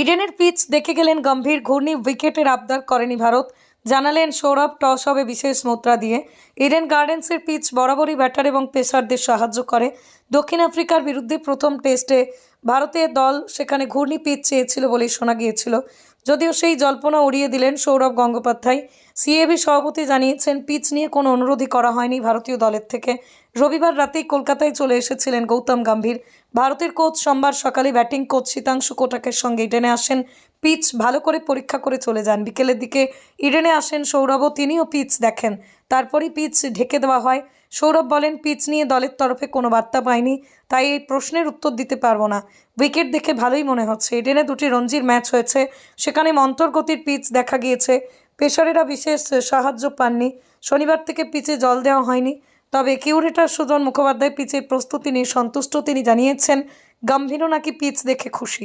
ইডেনের pitch দেখে গেলেন গম্ভীর ঘূর্ণি, উইকেটের আবদার করেনি ভারত। জানালেন সৌরভ, টস হবে বিশেষ মুদ্রা দিয়ে। ইডেন গার্ডেন্সের পিচ বরাবরই ব্যাটার এবং পেসারদের সাহায্য করে। দক্ষিণ আফ্রিকার বিরুদ্ধে প্রথম টেস্টে ভারতের দল সেখানে ঘূর্ণি পিচ চেয়েছিল বলেই শোনা গিয়েছিল। যদিও সেই জল্পনা উড়িয়ে দিলেন সৌরভ গঙ্গোপাধ্যায়। সিএবি সভাপতি জানিয়েছেন, পিচ নিয়ে কোনো অনুরোধই করা হয়নি ভারতীয় দলের থেকে। রবিবার রাতেই কলকাতায় চলে এসেছিলেন গৌতম গম্ভীর। ভারতের কোচ সোমবার সকালে ব্যাটিং কোচ শীতাংশু কোটাকের সঙ্গে টেনে আসেন পিচ ভালো করে পরীক্ষা করে চলে যান। বিকেলের দিকে ইডেনে আসেন সৌরভও, তিনিও পিচ দেখেন। তারপরই পিচ ঢেকে দেওয়া হয়। সৌরভ বলেন, পিচ নিয়ে দলের তরফে কোনো বার্তা পায়নি তাই এই প্রশ্নের উত্তর দিতে পারব না। উইকেট দেখে ভালোই মনে হচ্ছে। ইডেনে দুটি রঞ্জির ম্যাচ হয়েছে। সেখানে মন্তরগতির পিচ দেখা গিয়েছে। পেশারেরা বিশেষ সাহায্য পাননি। শনিবার থেকে পিচে জল দেওয়া হয়নি। তবে কিউরেটার সুজন মুখোপাধ্যায় পিচের প্রস্তুতি নিয়ে সন্তুষ্ট। তিনি জানিয়েছেন গম্ভীরও নাকি পিচ দেখে খুশি।